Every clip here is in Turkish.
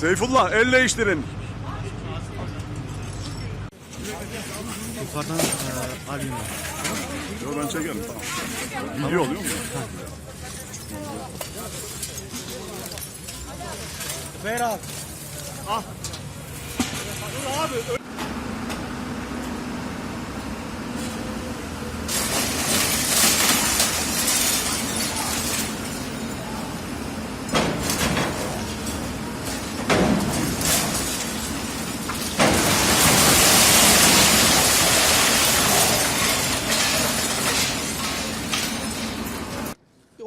Seyfullah el değiştirin. Yukarıdan e, alayım ben. Yo ben çekerim tamam. Video oluyor mu? Berat.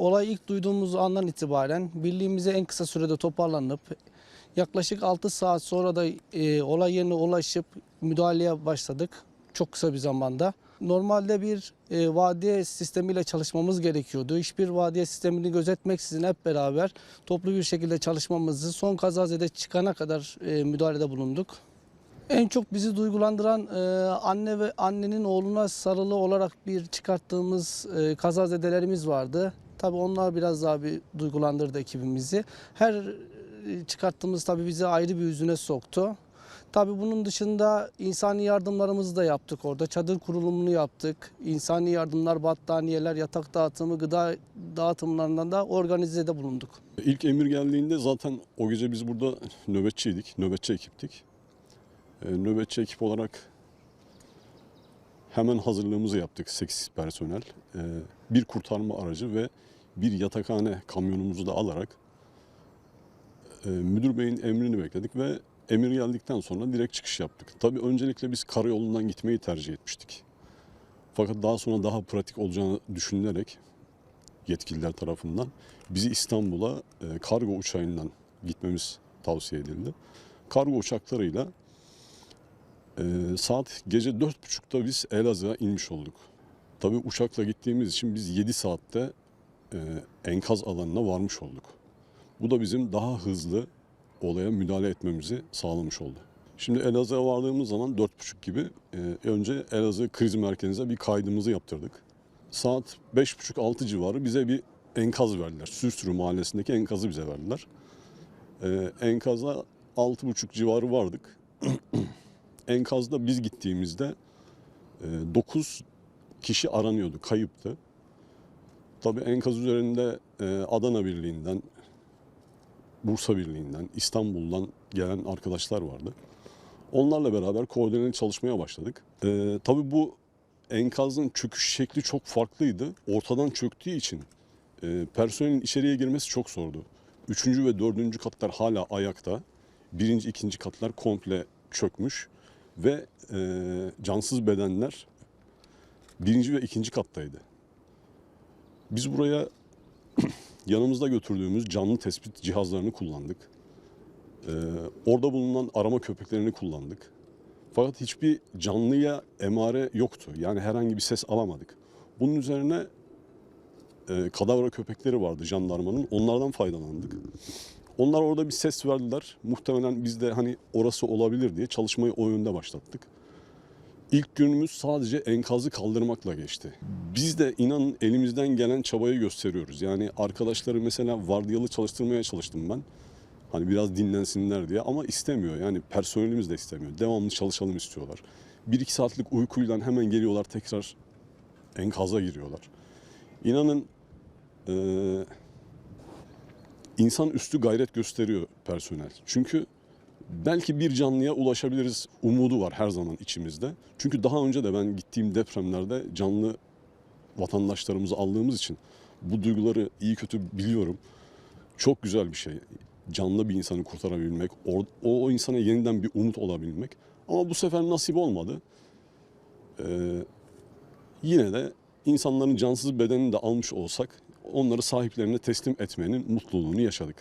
Olay ilk duyduğumuz andan itibaren birliğimize en kısa sürede toparlanıp yaklaşık 6 saat sonra da e, olay yerine ulaşıp müdahaleye başladık. Çok kısa bir zamanda. Normalde bir e, vadiye sistemiyle çalışmamız gerekiyordu. Hiçbir vadiye sistemini gözetmeksizin hep beraber toplu bir şekilde çalışmamızı son kazazede çıkana kadar e, müdahalede bulunduk. En çok bizi duygulandıran e, anne ve annenin oğluna sarılı olarak bir çıkarttığımız e, kazazedelerimiz vardı. Tabii onlar biraz daha bir duygulandırdı ekibimizi. Her e, çıkarttığımız tabii bizi ayrı bir yüzüne soktu. Tabii bunun dışında insani yardımlarımızı da yaptık orada. Çadır kurulumunu yaptık. İnsani yardımlar, battaniyeler, yatak dağıtımı, gıda dağıtımlarından da organizede bulunduk. İlk emir geldiğinde zaten o gece biz burada nöbetçiydik, nöbetçi ekiptik. Ee, nöbetçi ekip olarak hemen hazırlığımızı yaptık 8 personel. Ee, bir kurtarma aracı ve bir yatakhane kamyonumuzu da alarak e, müdür beyin emrini bekledik ve emir geldikten sonra direkt çıkış yaptık. Tabii öncelikle biz karayolundan gitmeyi tercih etmiştik. Fakat daha sonra daha pratik olacağını düşünülerek yetkililer tarafından bizi İstanbul'a e, kargo uçağından gitmemiz tavsiye edildi. Kargo uçaklarıyla e, saat gece dört buçukta biz Elazığ'a inmiş olduk. Tabii uçakla gittiğimiz için biz 7 saatte e, enkaz alanına varmış olduk. Bu da bizim daha hızlı olaya müdahale etmemizi sağlamış oldu. Şimdi Elazığ'a vardığımız zaman dört buçuk gibi e, önce Elazığ kriz merkezine bir kaydımızı yaptırdık saat 5.30-6 civarı bize bir enkaz verdiler. Sürsürü mahallesindeki enkazı bize verdiler. Ee, enkaza 6.30 civarı vardık. Enkazda biz gittiğimizde 9 kişi aranıyordu, kayıptı. Tabii enkaz üzerinde e, Adana Birliği'nden, Bursa Birliği'nden, İstanbul'dan gelen arkadaşlar vardı. Onlarla beraber koordineli çalışmaya başladık. Ee, tabii bu enkazın çöküş şekli çok farklıydı. Ortadan çöktüğü için e, personelin içeriye girmesi çok zordu. Üçüncü ve dördüncü katlar hala ayakta. Birinci, ikinci katlar komple çökmüş. Ve e, cansız bedenler birinci ve ikinci kattaydı. Biz buraya yanımızda götürdüğümüz canlı tespit cihazlarını kullandık. E, orada bulunan arama köpeklerini kullandık. Fakat hiçbir canlıya emare yoktu. Yani herhangi bir ses alamadık. Bunun üzerine e, kadavra köpekleri vardı jandarmanın. Onlardan faydalandık. Onlar orada bir ses verdiler. Muhtemelen biz de hani orası olabilir diye çalışmayı o yönde başlattık. İlk günümüz sadece enkazı kaldırmakla geçti. Biz de inanın elimizden gelen çabayı gösteriyoruz. Yani arkadaşları mesela vardiyalı çalıştırmaya çalıştım ben. Hani biraz dinlensinler diye ama istemiyor. Yani personelimiz de istemiyor. Devamlı çalışalım istiyorlar. Bir iki saatlik uykuyla hemen geliyorlar tekrar enkaza giriyorlar. İnanın eee insan üstü gayret gösteriyor personel. Çünkü belki bir canlıya ulaşabiliriz umudu var her zaman içimizde. Çünkü daha önce de ben gittiğim depremlerde canlı vatandaşlarımızı aldığımız için bu duyguları iyi kötü biliyorum. Çok güzel bir şey. Canlı bir insanı kurtarabilmek, o, o, insana yeniden bir umut olabilmek. Ama bu sefer nasip olmadı. Ee, yine de insanların cansız bedenini de almış olsak onları sahiplerine teslim etmenin mutluluğunu yaşadık.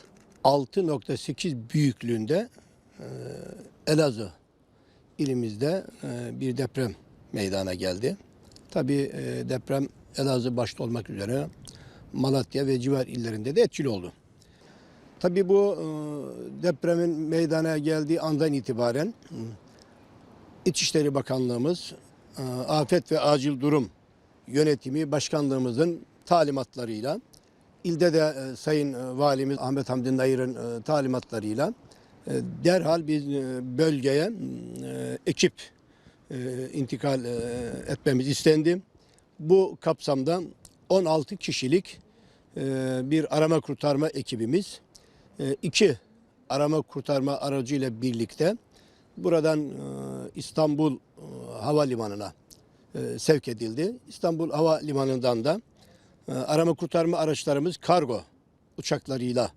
6.8 büyüklüğünde e, Elazığ ilimizde e, bir deprem meydana geldi. Tabii e, deprem Elazığ başta olmak üzere Malatya ve civar illerinde de etkili oldu. Tabii bu depremin meydana geldiği andan itibaren İçişleri Bakanlığımız, Afet ve Acil Durum Yönetimi Başkanlığımızın talimatlarıyla ilde de e, Sayın e, Valimiz Ahmet Hamdi Nayır'ın e, talimatlarıyla e, derhal biz e, bölgeye ekip intikal etmemiz istendi. Bu kapsamda 16 kişilik bir arama kurtarma ekibimiz iki arama kurtarma aracıyla birlikte buradan İstanbul e, Havalimanı'na sevk edildi. İstanbul Havalimanı'ndan da arama kurtarma araçlarımız kargo uçaklarıyla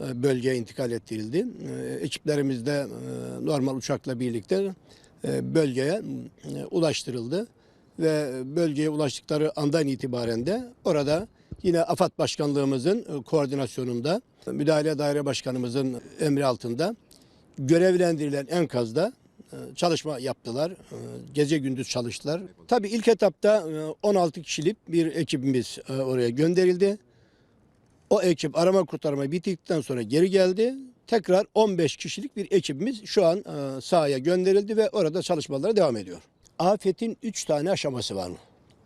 e, bölgeye intikal ettirildi. E, Ekiplerimiz de e, normal uçakla birlikte e, bölgeye ulaştırıldı ve bölgeye ulaştıkları andan itibaren de orada yine AFAD Başkanlığımızın koordinasyonunda Müdahale Daire Başkanımızın emri altında görevlendirilen enkazda çalışma yaptılar. E, Gece gündüz çalıştılar. Tabii ilk etapta e, 16 kişilik bir ekibimiz e, oraya gönderildi. O ekip arama kurtarma bittikten sonra geri geldi. Tekrar 15 kişilik bir ekibimiz şu an e, sahaya gönderildi ve orada çalışmalara devam ediyor. Afetin 3 tane aşaması var?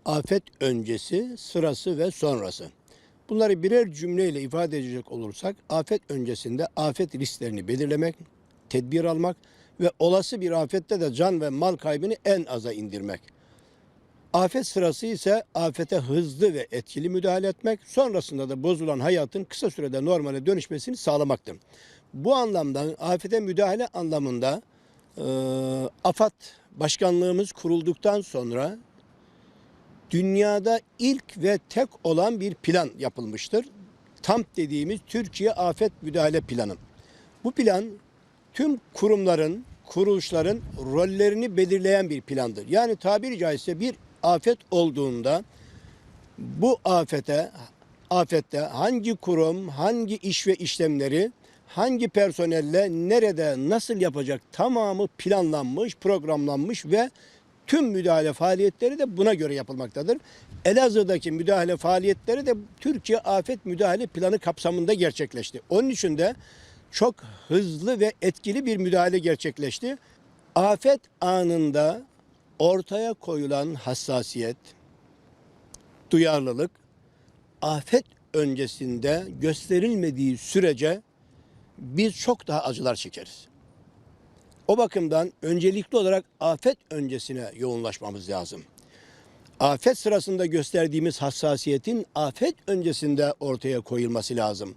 Afet öncesi, sırası ve sonrası. Bunları birer cümleyle ifade edecek olursak afet öncesinde afet risklerini belirlemek, tedbir almak ve olası bir afette de can ve mal kaybını en aza indirmek. Afet sırası ise afete hızlı ve etkili müdahale etmek, sonrasında da bozulan hayatın kısa sürede normale dönüşmesini sağlamaktır. Bu anlamda afete müdahale anlamında e, AFAD başkanlığımız kurulduktan sonra dünyada ilk ve tek olan bir plan yapılmıştır. TAMP dediğimiz Türkiye Afet Müdahale Planı. Bu plan tüm kurumların, kuruluşların rollerini belirleyen bir plandır. Yani tabiri caizse bir afet olduğunda bu afete afette hangi kurum, hangi iş ve işlemleri, hangi personelle nerede nasıl yapacak tamamı planlanmış, programlanmış ve tüm müdahale faaliyetleri de buna göre yapılmaktadır. Elazığ'daki müdahale faaliyetleri de Türkiye Afet Müdahale Planı kapsamında gerçekleşti. Onun için de çok hızlı ve etkili bir müdahale gerçekleşti. Afet anında ortaya koyulan hassasiyet, duyarlılık afet öncesinde gösterilmediği sürece biz çok daha acılar çekeriz. O bakımdan öncelikli olarak afet öncesine yoğunlaşmamız lazım. Afet sırasında gösterdiğimiz hassasiyetin afet öncesinde ortaya koyulması lazım.